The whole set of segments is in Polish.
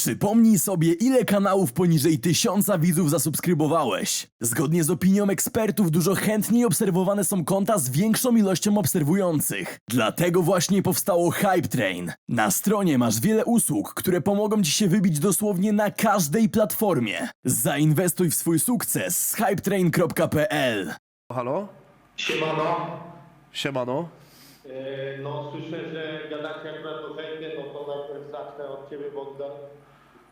Przypomnij sobie, ile kanałów poniżej tysiąca widzów zasubskrybowałeś. Zgodnie z opinią ekspertów, dużo chętniej obserwowane są konta z większą ilością obserwujących. Dlatego właśnie powstało Hype Train. Na stronie masz wiele usług, które pomogą ci się wybić dosłownie na każdej platformie. Zainwestuj w swój sukces z hypetrain.pl. Halo? Siemano. Siemano. E, No słyszę, że gadacie akurat o hejtie, no to najpierw zacznę od Ciebie Bogdan,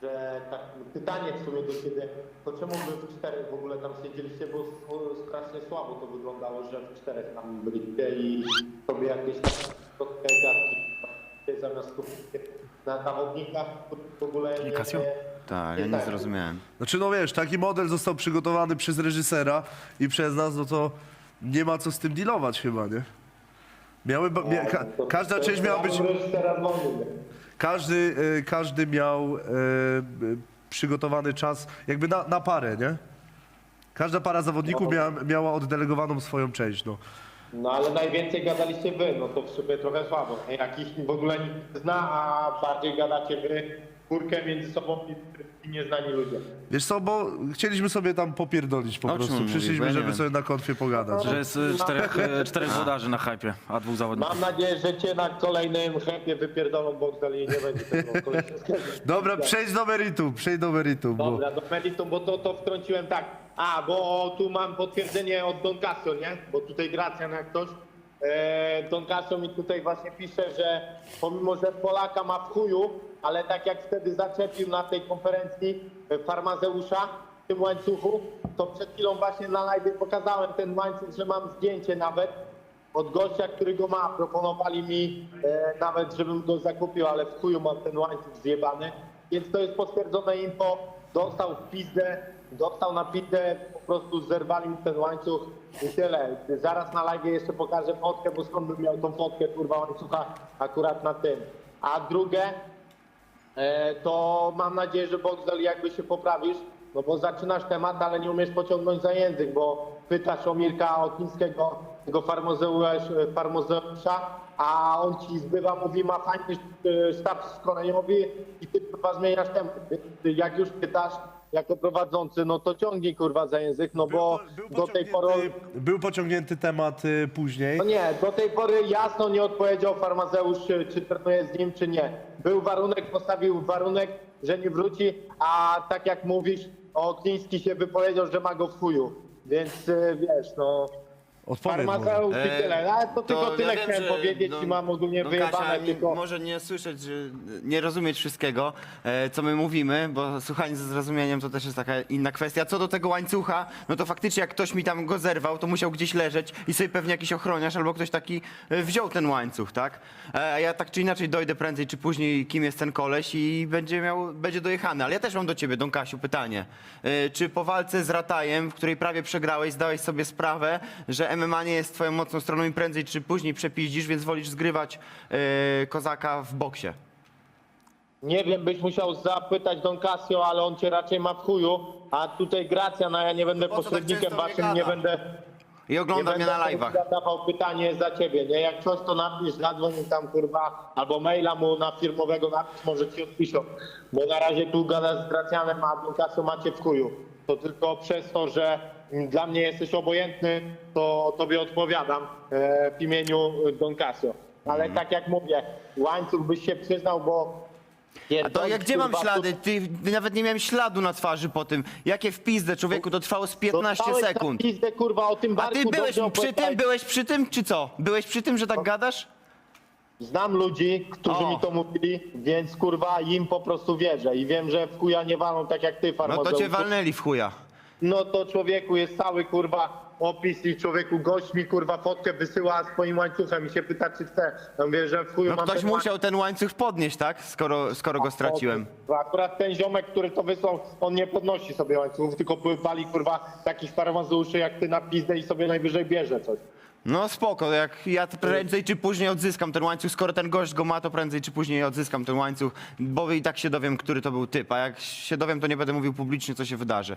że tak pytanie w sumie do Ciebie, to czemu Wy w czterech w ogóle tam siedzieliście, bo strasznie słabo to wyglądało, że w czterech tam byliście i sobie jakieś tam gadki zamiast na zawodnikach, w ogóle nie... Kasio? Tak, ja nie nie tak. zrozumiałem. Znaczy no wiesz, taki model został przygotowany przez reżysera i przez nas, no to nie ma co z tym dealować chyba, nie? Miały, ba- mia, ka, To- każda część miała być, każdy, e, każdy miał e, e, przygotowany czas jakby na, na parę, nie? Każda para zawodników miała, miała oddelegowaną swoją część, no. No ale najwięcej gadaliście wy, no to w sumie trochę słabo. nie? Jak ich w ogóle nikt nie zna, a bardziej gadacie wy kurkę między sobą i, i nieznani ludzie. Wiesz co, bo chcieliśmy sobie tam popierdolić po O czym prostu. mówisz? Bo Przyszliśmy, ja nie żeby wiem. sobie na konfie pogadać. Że jest y, czterech, y, czterech włodarzy na hypie, a dwóch zawodników. Mam nadzieję, że cię na kolejnym chępie wypierdolą Boxdel i nie będzie tego. Dobra, przejdź do meritum, przejdź do meritum, bo... Dobra, do meritum, bo to, to wtrąciłem tak. A, bo tu mam potwierdzenie od Don Casio, nie? Bo tutaj Gracjan jak ktoś. E, Don Casio mi tutaj właśnie pisze, że pomimo, że Polaka ma w chuju, ale tak jak wtedy zaczepił na tej konferencji e, Farmazeusza w tym łańcuchu, to przed chwilą właśnie na live pokazałem ten łańcuch, że mam zdjęcie nawet od gościa, który go ma. Proponowali mi e, nawet, żebym go zakupił, ale w chuju mam ten łańcuch zjebany. Więc to jest potwierdzone info. Dostał w pizdę, dostał na pizdę, po prostu zerwali mi ten łańcuch i tyle. Zaraz na live jeszcze pokażę fotkę, bo skąd bym miał tą fotkę, kurwa, łańcucha akurat na tym. A drugie, e, to mam nadzieję, że Boxdel jakby się poprawisz, no bo zaczynasz temat, ale nie umiesz pociągnąć za język, bo pytasz o Mirka Okińskiego, tego farmazeusz- farmazeusza, a on ci zbywa, mówi, ma fajny e, sztab szkoleniowy i ty kurwa zmieniasz temat. Jak już pytasz jako prowadzący, no to ciągnij kurwa za język, no bo do tej pory... pociągnięty- Był pociągnięty temat y, później. No nie, do tej pory jasno nie odpowiedział farmazeusz, czy, czy trenuje z nim, czy nie. Był warunek, postawił warunek, że nie wróci, a tak jak mówisz, Okniński się wypowiedział, że ma go w chuju. Więc y, wiesz, no... Odpowiedz mu. Farmazeusz i E, tyle. Ale to tylko tyle wiem, chciałem że, powiedzieć no, i mam ogólnie no, wyjebane, Kasia, nie, tylko... może nie słyszeć, że nie rozumieć wszystkiego, e, co my mówimy, bo słuchanie ze zrozumieniem to też jest taka inna kwestia. Co do tego łańcucha, no to faktycznie jak ktoś mi tam go zerwał, to musiał gdzieś leżeć i sobie pewnie jakiś ochroniarz albo ktoś taki e, wziął ten łańcuch, tak? E, A ja tak czy inaczej dojdę prędzej czy później, kim jest ten koleś i będzie miał, będzie dojechany. Ale ja też mam do ciebie, Don Kasiu, pytanie. E, Czy po walce z Ratajem, w której prawie przegrałeś, zdałeś sobie sprawę, że MMA nie jest twoją mocną stroną i prędzej czy później przepiździsz, więc wolisz zgrywać e, kozaka w boksie? Nie wiem, byś musiał zapytać Don Casio, ale on cię raczej ma w chuju, a tutaj Gracja, no ja nie będę po co tak pośrednikiem często waszym, nie gada? będę... I ogląda mnie na live'ach. zadawał pytanie za ciebie, nie? Jak coś to napisz, zadzwoń mi tam kurwa, albo maila mu na firmowego napisz, może ci odpiszą. Bo na razie tu gadasz z Gracjanem, a Don Casio macie w chuju. To tylko przez to, że dla mnie jesteś obojętny, to tobie odpowiadam e, w imieniu Don Casio. Ale Mhm. tak jak mówię, łańcuch byś się przyznał, bo... A to jak gdzie mam ślady? Ty, ty nawet nie miałem śladu na twarzy po tym. Jakie w pizdę, człowieku, to trwało z 15 Dostałeś na sekund. Pizdę, kurwa, o tym A ty byłeś przy tym, byłeś przy tym, czy co? Byłeś przy tym, że tak gadasz? Znam ludzi, którzy O. mi to mówili, więc kurwa im po prostu wierzę i wiem, że w chuja nie walą tak jak ty, No farmazeutów. to cię walnęli w chuja. No to człowieku jest cały kurwa opis i człowieku gość mi kurwa fotkę wysyła swoim łańcuchem i się pyta czy chce. Ja mówię, że w chuju No mam ktoś ten musiał ten łańcuch podnieść, tak? Skoro, skoro go straciłem. Akurat ten ziomek, który to wysłał, on nie podnosi sobie łańcuchów, tylko wali kurwa takich farmazeuszy jak ty na pizdę i sobie najwyżej bierze coś. No spoko, jak ja prędzej czy później odzyskam ten łańcuch, skoro ten gość go ma, to prędzej czy później odzyskam ten łańcuch, bo i tak się dowiem, który to był typ, a jak się dowiem, to nie będę mówił publicznie, co się wydarzy.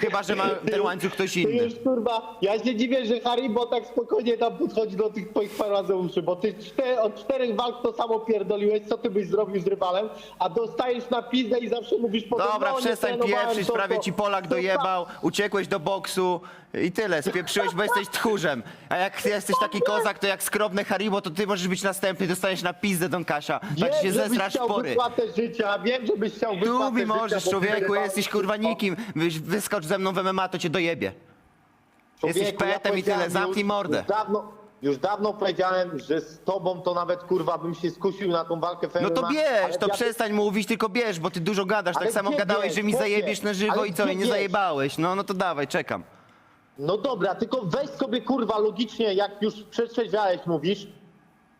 Chyba, że ma ten łańcuch ktoś Ty inny. już kurwa, ja się dziwię, że Haribo tak spokojnie tam podchodzi do tych twoich farazeuszy, bo ty czte, od czterech walk to samo pierdoliłeś, co ty byś zrobił z rywalem, a dostajesz na pizdę i zawsze mówisz potem, Dobra, no, nie przestań trenowałem, pieprzyć, to- prawie to- ci Polak to- dojebał, uciekłeś do boksu i tyle, spieprzyłeś, bo jesteś tchórzem. A jak jesteś taki kozak, to jak skromne Haribo, to ty możesz być następny, dostaniesz na pizdę Don Kasia. Tak się żebyś zesrasz chciał pory. wypłatę życia, wiem, żebyś chciał wypłatę Tu mi życia, możesz, bo człowieku, jesteś kurwa wszystko. nikim. Wyś- Wyskocz ze mną w MMA, to cię dojebie. Jesteś Człowieku, ja petem i tyle, powiedziałem zamknij mordę. Już dawno, już dawno powiedziałem, że z tobą to nawet kurwa bym się skusił na tą walkę No to bierz, to przestań mówić, tylko bierz, bo ty dużo gadasz. Ale Tak samo gdzie gadałeś, bierz? że mi zajebiesz na żywo ale i co, gdzie i nie bierz? zajebałeś. No, no to dawaj, czekam. No dobra, tylko weź sobie kurwa logicznie, jak już przetrzeźwiałeś mówisz,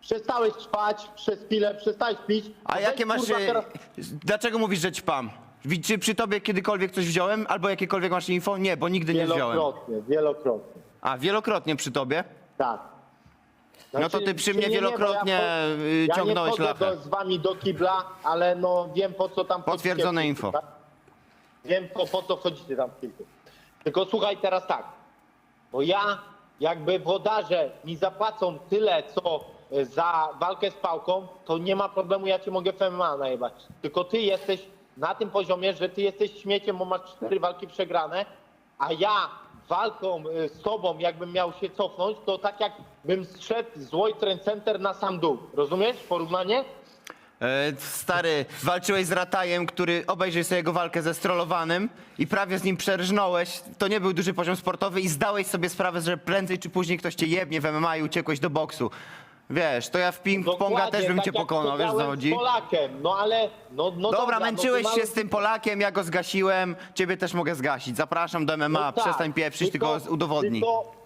przestałeś ćpać przez chwilę, przestałeś pić. A to jakie weź, masz... kurwa, e, teraz- Dlaczego mówisz, że ćpam? Wi- Czy przy tobie kiedykolwiek coś wziąłem? Albo jakiekolwiek masz info? Nie, bo nigdy nie wziąłem. Wielokrotnie, wielokrotnie, A, wielokrotnie przy tobie? tak. No to ty przy mnie nie, bo wielokrotnie, ja, y, ja ciągnąłeś nie wchodzę lachę. do, z wami do kibla, ale no wiem po co tam Potwierdzone chodzicie. info. Tak? Wiem po, po co wchodzicie tam w kilku. Tylko słuchaj teraz tak, bo ja jakby włodarze mi zapłacą tyle co e, za walkę z pałką, to nie ma problemu, ja cię mogę w MMA najebać. Tylko ty jesteś na tym poziomie, że ty jesteś śmieciem, bo masz cztery walki przegrane, a ja walką e, z tobą, jakbym miał się cofnąć, to tak jakbym zszedł z World Trade Center na sam dół. Rozumiesz porównanie? E, stary, walczyłeś z Ratajem, który obejrzyj sobie jego walkę ze strollowanym i prawie z nim przerżnąłeś. To nie był duży poziom sportowy i zdałeś sobie sprawę, że prędzej czy później ktoś cię jebnie w MMA i uciekłeś do boksu. Wiesz, to ja w ping-ponga Dokładnie, też bym tak cię jak pokonał, wiesz co chodzi? Z Polakiem, no ale. No, no Dobra, no męczyłeś to się z tym Polakiem, ja go zgasiłem, ciebie też mogę zgasić. Zapraszam do MMA, No tak, przestań pieprzyć, tylko, udowodnij. Tylko,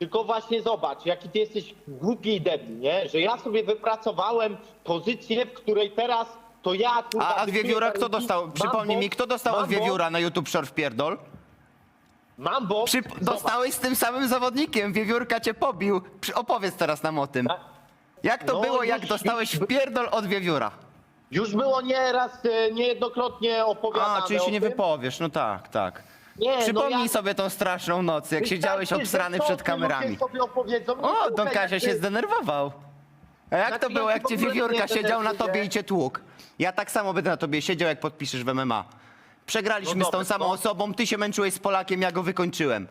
tylko właśnie zobacz, jaki ty jesteś głupi i debil, nie? Że ja sobie wypracowałem pozycję, w której teraz to ja... kurwa, A, a wykuję Wiewióra kto dostał? Przypomnij mi, kto dostał od Wiewióra na YouTube Short w pierdol? boks, Mam bo. Przy, dostałeś z tym samym zawodnikiem, Wiewiórka cię pobił. Przy, opowiedz teraz nam o tym. Jak to No, było, jak już- dostałeś w pierdol od Wiewióra? Już było nieraz, e, niejednokrotnie opowiadane A, czyli się o nie tym. wypowiesz, no tak, tak. Nie, Przypomnij no ja... sobie tą straszną noc, jak siedziałeś Wystarczy, obsrany że przed to kamerami. sobie opowiedzą, no O, słuchaj, Don Kasia jak się ty- zdenerwował. A jak to Znaczy, było, ja jak cię w ogóle Wiewiórka siedział na denerwuję. tobie i cię tłukł? Ja tak samo będę na tobie siedział, jak podpiszesz w MMA. Przegraliśmy No z tą dobra, samą to- osobą, ty się męczyłeś z Polakiem, ja go wykończyłem.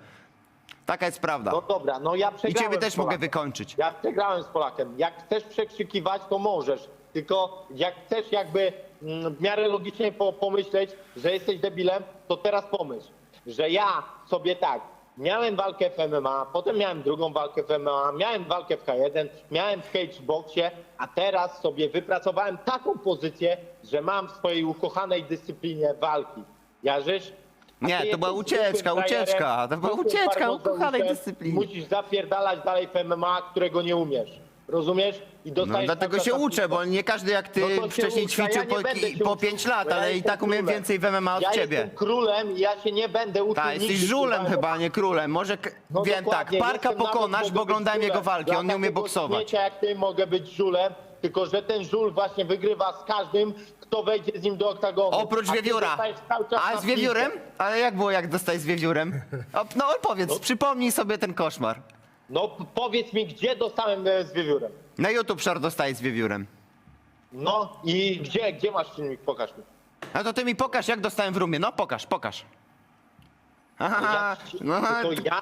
Taka jest prawda. No dobra, no ja I przegrałem ciebie też mogę Polakiem. wykończyć. Ja przegrałem z Polakiem. Jak chcesz przekrzykiwać, to możesz. Tylko jak chcesz jakby mm, w miarę logicznie po, pomyśleć, że jesteś debilem, to teraz pomyśl, że ja sobie tak, miałem walkę w MMA, potem miałem drugą walkę w MMA, miałem walkę w K1, miałem w cageboxie, a teraz sobie wypracowałem taką pozycję, że mam w swojej ukochanej dyscyplinie walki. Jarzysz? A Nie, ty to była jesteś ucieczka, zwykłym frajerem, ucieczka. To była zwykłym ucieczka ukochanej dyscyplinie. Musisz zapierdalać dalej w MMA, którego nie umiesz. Rozumiesz? I No, dostajesz dlatego na się przykład- uczę, bo nie każdy jak ty No to się wcześniej ćwiczył ja nie po, będę się po uczył, 5 lat, bo ja ale i jestem tak umiem królem. więcej w MMA od ja ciebie. jestem królem i ja się nie będę uczył Tak, jesteś nigdy, żulem kurwa, chyba, nie królem. Może k- no wiem tak, dokładnie, parka jestem nawet, pokonasz, mogę bo być oglądałem jego żulem. walki, Dla on nie umie takiego boksować. śmiecia jak ty mogę być żulem, tylko że ten żul właśnie wygrywa z każdym, kto wejdzie z nim do oktagonu. Oprócz A ty wiewióra. dostajesz cały czas A na z wiewiórem? pizdę. Ale jak było, jak dostałeś z wiewiórem? O, no opowiedz, przypomnij sobie ten koszmar. No powiedz mi, gdzie dostałem e, z wiewiórem? Na YouTube Short dostałeś z wiewiórem. No i gdzie, gdzie masz filmik? Pokaż mi. No to ty mi pokaż, jak dostałem w rumie. No pokaż, pokaż. Aha, no, tylko ja,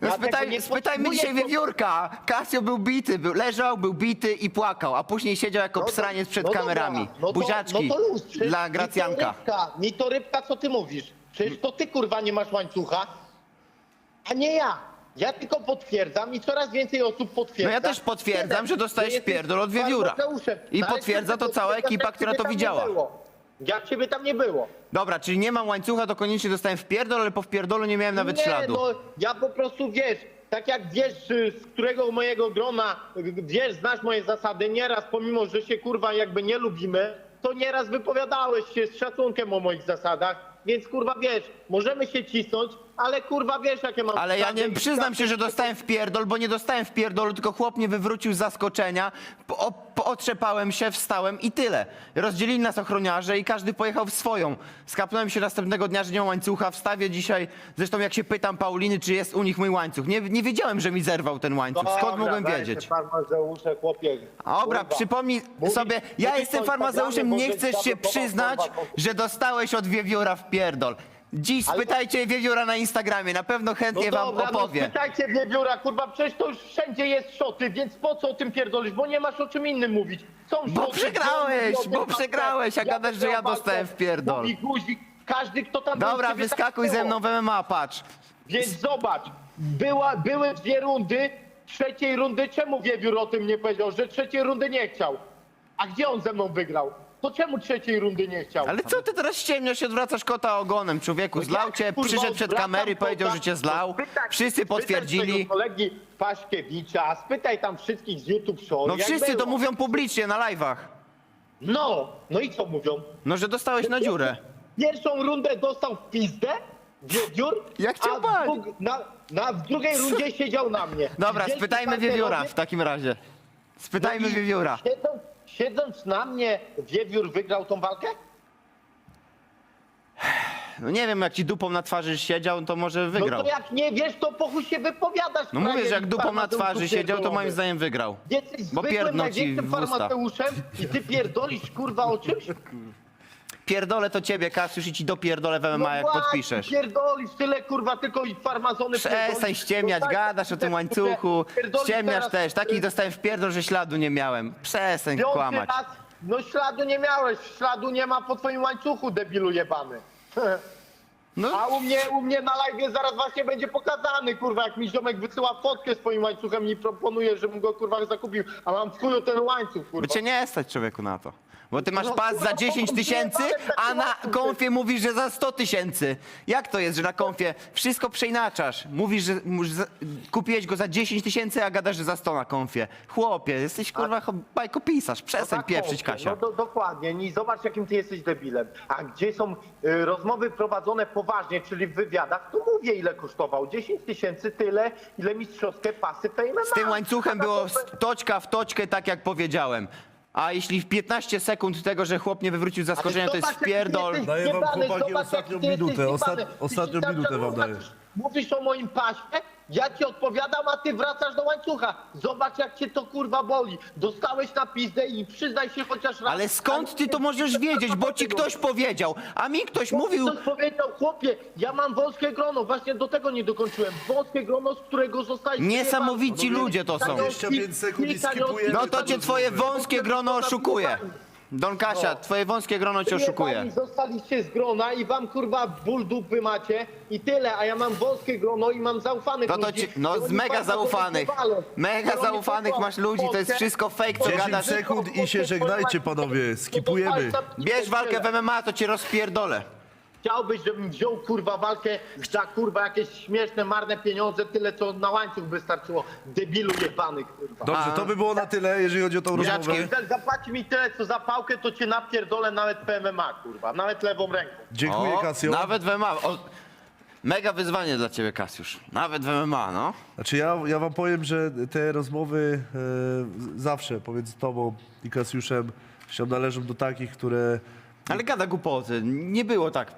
no spytaj, tego nie spytajmy potrzebuję, dzisiaj to- wiewiórka. Kasio był bity, był, leżał, był bity i płakał, a później siedział jako No to- psraniec przed no kamerami. Dobra, no to, Buziaczki no to luz, przecież dla Gracjanka. Mi to, rybka, mi to rybka, co ty mówisz? Przecież to ty kurwa nie masz łańcucha, a nie ja. Ja tylko potwierdzam i coraz więcej osób potwierdza. No ja też potwierdzam, że dostałeś jesteś pierdol od wiewióra. I potwierdza to cała ekipa, która to widziała. Jak ciebie tam nie było. Dobra, czyli nie mam łańcucha, to koniecznie dostałem w pierdol, ale po wpierdolu nie miałem nawet nie, śladu. no ja po prostu wiesz, tak jak wiesz, y, z którego mojego grona, wiesz, znasz moje zasady, nieraz pomimo, że się kurwa jakby nie lubimy, to nieraz wypowiadałeś się z szacunkiem o moich zasadach więc kurwa wiesz, możemy się cisnąć, ale kurwa wiesz jakie mam Ale ja nie przyznam się, że dostałem w pierdol, bo nie dostałem w pierdolu, tylko chłop mnie wywrócił z zaskoczenia, po, o- po, otrzepałem się, wstałem i tyle. Rozdzielili nas ochroniarze i każdy pojechał w swoją. Skapnąłem się następnego dnia, że nie mam łańcucha, wstawię dzisiaj, zresztą jak się pytam Pauliny, czy jest u nich mój łańcuch. Nie, nie wiedziałem, że mi zerwał ten łańcuch, skąd mogłem wiedzieć? Farmazeusze, chłopie. A Dobra, Kurwa. przypomnij sobie, ja jestem farmazeuszem, nie chcesz się przyznać, kurwa, że dostałeś od wiewióra w pierdol. Dziś Ale- spytajcie wiewióra na Instagramie, na pewno No chętnie wam dobra, no opowie. spytajcie wiewióra, kurwa, przecież to już wszędzie jest szoty, więc po co o tym pierdolisz, bo nie masz o czym innym mówić. Są Bo szoty, przegrałeś, bo przegrałeś, a gadasz, że ja dostałem w pierdol. Mówi guzik, każdy kto tam był, Dobra, ciebie tak wyskakuj ze było. mną w MMA, patrz. Więc zobacz, była, były dwie rundy, trzeciej rundy, czemu Wiewiór o tym nie powiedział, że trzeciej rundy nie chciał? A gdzie on ze mną wygrał? To czemu trzeciej rundy nie chciał? Ale co ty teraz ściemniasz się, odwracasz kota ogonem, człowieku? Zlał cię, Kurwa, przyszedł przed odwracam kamery, powiedział, że cię zlał. Spytaj- Wszyscy spytaj potwierdzili. kolegi Paszkiewicza, spytaj tam wszystkich z YouTube Show. No jak wszyscy to mówią publicznie na live'ach. No, no i co mówią? No, że dostałeś na dziurę. Pierwszą rundę dostał w pizdę, Wiewiór, Jak cię a w, bać? drug- na, na, w drugiej rundzie siedział na mnie. Dobra, Wielki spytajmy wiewióra w takim razie. Spytajmy No wiewióra. Siedząc, siedząc na mnie, Wiewiór wygrał tą walkę? No nie wiem, jak ci dupą na twarzy siedział, to może No wygrał. to jak nie wiesz, to po chuj się wypowiadasz. No mówię, że jak dupą na twarzy siedział, to moim zdaniem wygrał. Jesteś Bo zwykłym, pierdnął ci największym w usta. farmateuszem i ty pierdolisz kurwa o czymś? Pierdolę to ciebie, Kasiusz, i ci dopierdolę w MMA, jak No właśnie, podpiszesz. pierdolisz tyle kurwa, tylko i farmazony Przestań pierdolisz. ściemniać, No tak, gadasz o tym łańcuchu, pierdolisz ściemniasz teraz, też. Taki y, dostałem w pierdol, że śladu nie miałem. Przestań piąty kłamać. raz, No śladu nie miałeś, śladu nie ma po twoim łańcuchu, debilu jebany. No, A u mnie, u mnie na live zaraz właśnie będzie pokazany, kurwa, jak mi ziomek wysyła fotkę swoim łańcuchem i proponuje, żebym go kurwa zakupił, a mam w chuju ten łańcuch, kurwa. cię nie stać człowieku na to. Bo ty masz No, pas za 10 to tysięcy, a na konfie mówisz, że za 100 tysięcy. Jak to jest, że na konfie wszystko przeinaczasz? Mówisz, że mus- za- kupiłeś go za 10 tysięcy, a gadasz, że za 100 na konfie. Chłopie, jesteś kurwa cho- bajkopisarz. Przestań tak, pieprzyć. Kasia. No do, dokładnie, i zobacz jakim ty jesteś debilem. A gdzie są y, rozmowy prowadzone poważnie, czyli w wywiadach, to mówię ile kosztował. 10 tysięcy tyle, ile mistrzowskie pasy fejme Z tym łańcuchem było toczka w toczkę, tak jak powiedziałem. A jeśli w 15 sekund tego, że chłop nie wywrócił z zaskoczenia, to jest wpierdol. Daję wam, chłopaki, ostatnią minutę, ostat- ostatnią minutę wam daję. Mówisz o moim pasie, ja ci odpowiadam, a ty wracasz do łańcucha. Zobacz jak cię to kurwa boli. Dostałeś na pizdę i przyznaj się chociaż raz. Ale skąd ty to możesz wiedzieć? Bo ci ktoś powiedział, a mi ktoś mówił... Ktoś powiedział, chłopie, ja mam wąskie grono, właśnie do tego nie dokończyłem. Wąskie grono, z którego zostaje... Niesamowici ludzie to są. 25 sekund i skipujemy. No to cię twoje wąskie grono oszukuje. Don Kasia, twoje wąskie grono cię oszukuje. Wyjebani Zostaliście z grona i wam kurwa ból dupy macie i tyle, a ja mam wąskie grono i mam zaufanych No to ludzi. ci, no z oni mega bardzo zaufanych, walą. mega I oni zaufanych masz ludzi, to jest wszystko fake, co 10 gadasz. sekund i się żegnajcie, panowie, skipujemy. Bierz walkę w MMA, to cię rozpierdolę. Chciałbyś, żebym wziął kurwa walkę za kurwa jakieś śmieszne, marne pieniądze, tyle co na łańcuch wystarczyło. Debilu jebany kurwa. Dobrze, to by było na tyle, jeżeli chodzi o tą rozmowę. Jak Zapłaci mi tyle co za pałkę, to cię napierdolę nawet w MMA kurwa, nawet lewą ręką. Dziękuję, O, Kasio. Nawet w MMA. O, mega wyzwanie dla ciebie, Kasiusz. Nawet w MMA, no. Znaczy ja, ja wam powiem, że te rozmowy e, zawsze pomiędzy tobą i Kasiuszem się należą do takich, które... Ale gada głupoty. Nie było tak.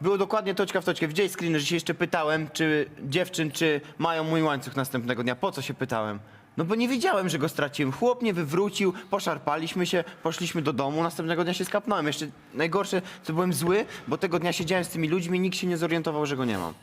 Było dokładnie toczka w toczkę. Widziałeś screeny, że się jeszcze pytałem, czy dziewczyn, czy mają mój łańcuch następnego dnia. Po co się pytałem? No bo nie wiedziałem, że go straciłem. Chłop mnie wywrócił, poszarpaliśmy się, poszliśmy do domu, następnego dnia się skapnąłem. Jeszcze najgorsze, to byłem zły, bo tego dnia siedziałem z tymi ludźmi, nikt się nie zorientował, że go nie mam.